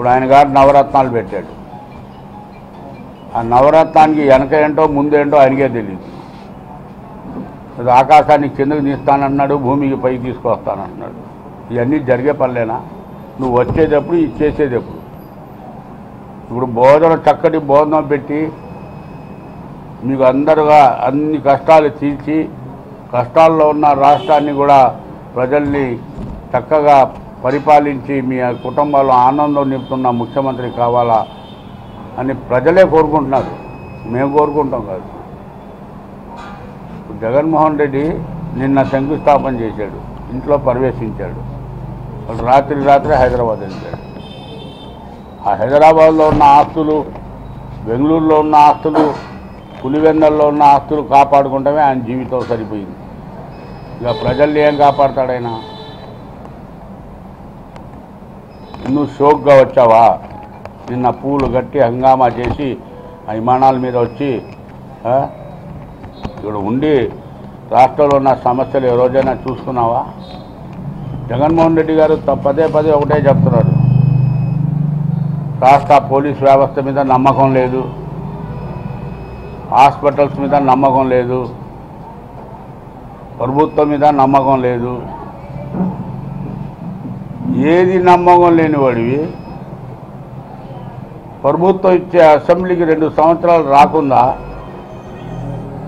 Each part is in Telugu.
ఇప్పుడు ఆయన గారు నవరత్నాలు పెట్టాడు. ఆ నవరత్నానికి వెనక ఏంటో ముందేంటో ఆయనకే తెలియదు అది ఆకాశాన్ని కిందకు తీస్తానన్నాడు భూమికి పైకి తీసుకొస్తానన్నాడు. ఇవన్నీ జరిగే పనులేనా? నువ్వు వచ్చేటప్పుడు ఇది చేసేటప్పుడు. ఇప్పుడు భోజనం చక్కటి బోధన పెట్టి మీకు అందరుగా అన్ని కష్టాలు తీర్చి కష్టాల్లో ఉన్న రాష్ట్రాన్ని కూడా ప్రజల్ని చక్కగా పరిపాలించి మీ కుటుంబాల్లో ఆనందం నింపుతున్న ముఖ్యమంత్రి కావాలా అని ప్రజలే కోరుకుంటున్నారు. మేము కోరుకుంటాం కాదు. జగన్మోహన్ రెడ్డి నిన్న శంకుస్థాపన చేశాడు. ఇంట్లో ప్రవేశించాడు. రాత్రి రాత్రి హైదరాబాద్ వెళ్ళాడు ఆ హైదరాబాద్లో ఉన్న ఆస్తులు బెంగళూరులో ఉన్న ఆస్తులు పులివెందల్లో ఉన్న ఆస్తులు కాపాడుకుంటమే ఆయన జీవితం సరిపోయింది. ఇక ప్రజల్ని ఏం కాపాడతాడైనా నువ్వు షోక్గా వచ్చావా? నిన్న పూలు కట్టి హంగామా చేసి ఆ విమానాల మీద వచ్చి ఇక్కడ ఉండి రాష్ట్రంలో ఉన్న సమస్యలు ఏ రోజైనా చూసుకున్నావా? జగన్మోహన్ రెడ్డి గారు పదే పదే ఒకటే చెప్తున్నారు. రాష్ట్ర పోలీస్ వ్యవస్థ మీద నమ్మకం లేదు. హాస్పిటల్స్ మీద నమ్మకం లేదు. ప్రభుత్వం మీద నమ్మకం లేదు. ఏది నమ్మకం లేనివాడివి. ప్రభుత్వం ఇచ్చే అసెంబ్లీకి రెండు సంవత్సరాలు రాకుండా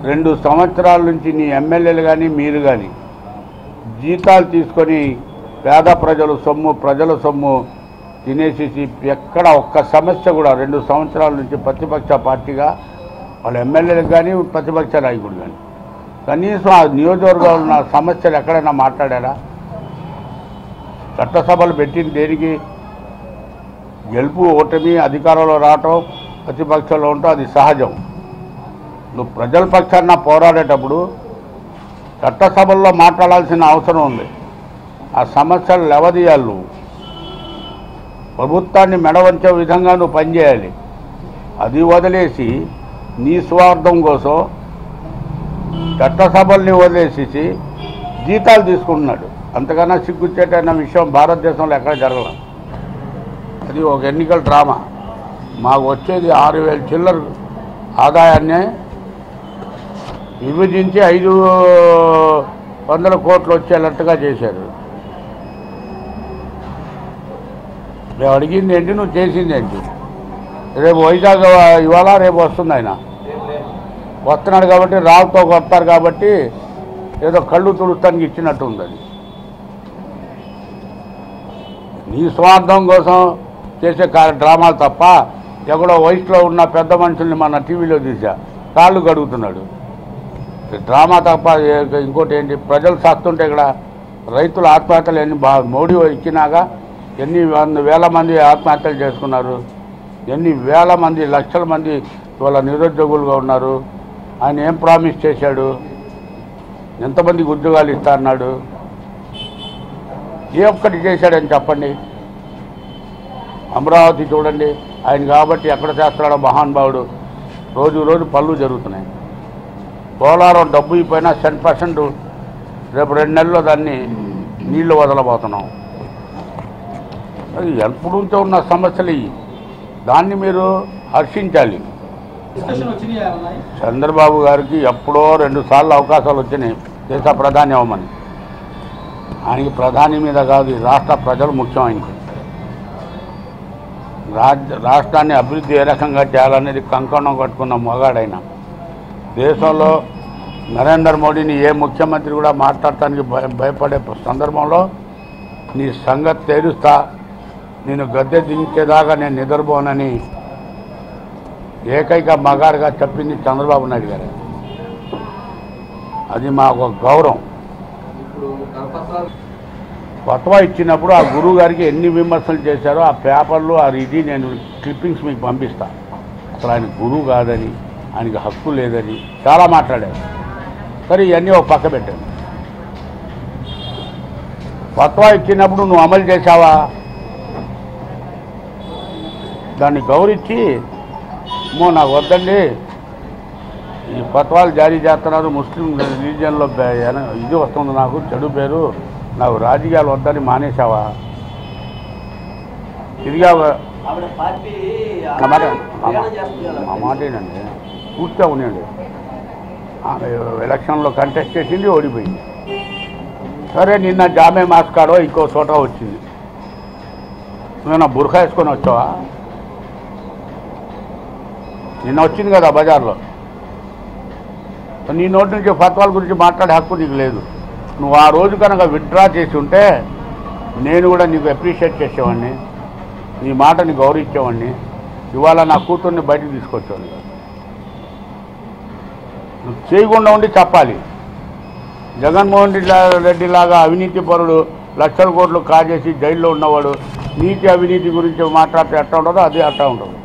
రెండు సంవత్సరాల నుంచి నీ ఎమ్మెల్యేలు కానీ మీరు కానీ జీతాలు తీసుకొని పేద ప్రజలు సొమ్ము ప్రజల సొమ్ము తినేసేసి ఎక్కడ ఒక్క సమస్య కూడా రెండు సంవత్సరాల నుంచి ప్రతిపక్ష పార్టీగా వాళ్ళ ఎమ్మెల్యేలకు కానీ ప్రతిపక్ష నాయకుడు కానీ కనీసం ఆ నియోజకవర్గంలో ఉన్న సమస్యలు ఎక్కడైనా మాట్లాడారా? చట్టసభలు పెట్టింది దేనికి గెలుపు ఓటమి అధికారంలో రావటం ప్రతిపక్షంలో ఉండటం అది సహజం. నువ్వు ప్రజల పక్షాన పోరాడేటప్పుడు చట్టసభల్లో మాట్లాడాల్సిన అవసరం ఉంది. ఆ సమస్యలు లెవదీయాలి నువ్వు. ప్రభుత్వాన్ని మెడవంచే విధంగా నువ్వు పనిచేయాలి. అది వదిలేసి నీ స్వార్థం కోసం చట్టసభల్ని వదిలేసేసి జీతాలు తీసుకుంటున్నాడు. అంతకన్నా సిగ్గుచ్చేటైన విషయం భారతదేశంలో ఎక్కడ జరగలేదు అది ఒక ఎన్నికల డ్రామా. మాకు వచ్చేది ఆరు వేల చిల్లర ఆదాయాన్ని విభజించి ఐదు వందల కోట్లు వచ్చేటట్టుగా చేశారు. మేము అడిగింది ఏంటి? నువ్వు చేసింది ఏంటి? రేపు వైజాగ్ ఇవాళ రేపు వస్తుంది ఆయన. వస్తున్నాడు కాబట్టి రావుతో వస్తారు కాబట్టి ఏదో కళ్ళు తుడుస్తానికి ఇచ్చినట్టు ఉంది అది. నీ స్వార్థం కోసం చేసే డ్రామాలు తప్ప ఎక్కడో వయసులో ఉన్న పెద్ద మనుషుల్ని మన టీవీలో చూసా. కాళ్ళు కడుగుతున్నాడు. డ్రామా తప్ప ఇంకోటి ఏంటి? ప్రజలు సస్తుంటే ఇక్కడ రైతుల ఆత్మహత్యలు ఎన్ని బా మోడీ ఇచ్చినాక ఎన్ని వంద వేల మంది ఆత్మహత్యలు చేసుకున్నారు. ఎన్ని వేల మంది లక్షల మంది ఇవాళ నిరుద్యోగులుగా ఉన్నారు. ఆయన ఏం ప్రామిస్ చేశాడు? ఎంతమందికి ఉద్యోగాలు ఇస్తా అన్నాడు? ఏ ఒక్కటి చేశాడని చెప్పండి. అమరావతి చూడండి. ఆయన కాబట్టి ఎక్కడ చేస్తున్నాడో మహానుభావుడు రోజు రోజు పనులు జరుగుతున్నాయి. పోలారం డబ్బు అయిపోయినా టెన్ పర్సెంట్ రేపు రెండు నెలల్లో దాన్ని నీళ్ళు వదలబోతున్నాం. అది ఎప్పుడు నుంచో ఉన్న సమస్యలు ఇవి. దాన్ని మీరు హర్షించాలి. చంద్రబాబు గారికి ఎప్పుడో రెండు సార్లు అవకాశాలు వచ్చినాయి. దేశ ప్రధాని అవ్వమని ఆయనకి ప్రధాని మీద కాదు ఈ రాష్ట్ర ప్రజలు ముఖ్యం ఆయనకి రాజ్య రాష్ట్రాన్ని అభివృద్ధి ఏ రకంగా చేయాలనేది కంకణం కట్టుకున్న మొగాడైన. దేశంలో నరేంద్ర మోడీని ఏ ముఖ్యమంత్రి కూడా మాట్లాడటానికి భయ భయపడే సందర్భంలో నీ సంగతి తేలుస్తా నేను గద్దె దించేదాకా నేను నిద్రపోనని ఏకైక మగాడుగా చెప్పింది చంద్రబాబు నాయుడు గారు. అది మాకు ఒక గౌరవం. ఫత్వా ఇచ్చినప్పుడు ఆ గురువు గారికి ఎన్ని విమర్శలు చేశారో ఆ పేపర్లు ఆ ఇది నేను క్లిప్పింగ్స్ మీకు పంపిస్తా. అసలు ఆయన గురువు కాదని ఆయనకి హక్కు లేదని చాలా మాట్లాడారు. సరే ఇవన్నీ ఒక పక్క పెట్టాను ఫత్వా ఇచ్చినప్పుడు నువ్వు అమలు చేశావా? దాన్ని గౌరవించి మో నాకు వద్దండి. ఈ ఫత్వాలు జారీ చేస్తున్నారు. ముస్లిం రిలీజియన్లో ఇది వస్తుంది నాకు చెడు పేరు. నాకు రాజకీయాలు వద్దని చేస్తుంది కదా ఆ మాట ఏంటండి పూర్తిగా ఉండండి. ఆమె ఎలక్షన్లో కంటెస్ట్ చేసింది ఓడిపోయింది. సరే నిన్న జామే మాస్కాడో ఇంకో చోట వచ్చింది. నువ్వు బుర్ఖా వేసుకొని వచ్చావా? నిన్న వచ్చింది కదా బజార్లో. నీ నోటి నుంచి ఫత్వాల గురించి మాట్లాడే హక్కు నీకు లేదు. నువ్వు ఆ రోజు కనుక విత్డ్రా చేసి ఉంటే నేను కూడా నీకు అప్రిషియేట్ చేసేవాడిని నీ మాటని గౌరవించేవాడిని ఇవాళ నా కూతుర్ని బయటకు తీసుకొచ్చేవాడిని నువ్వు చేయకుండా ఉండి చెప్పాలి. జగన్మోహన్ రెడ్డి రెడ్డి లాగా అవినీతి పరుడు లక్షల కోట్లు కాజేసి జైల్లో ఉన్నవాడు నీతి అవినీతి గురించి మాట్లాడితే ఎట్లా ఉండదో అది అట్లా ఉండదు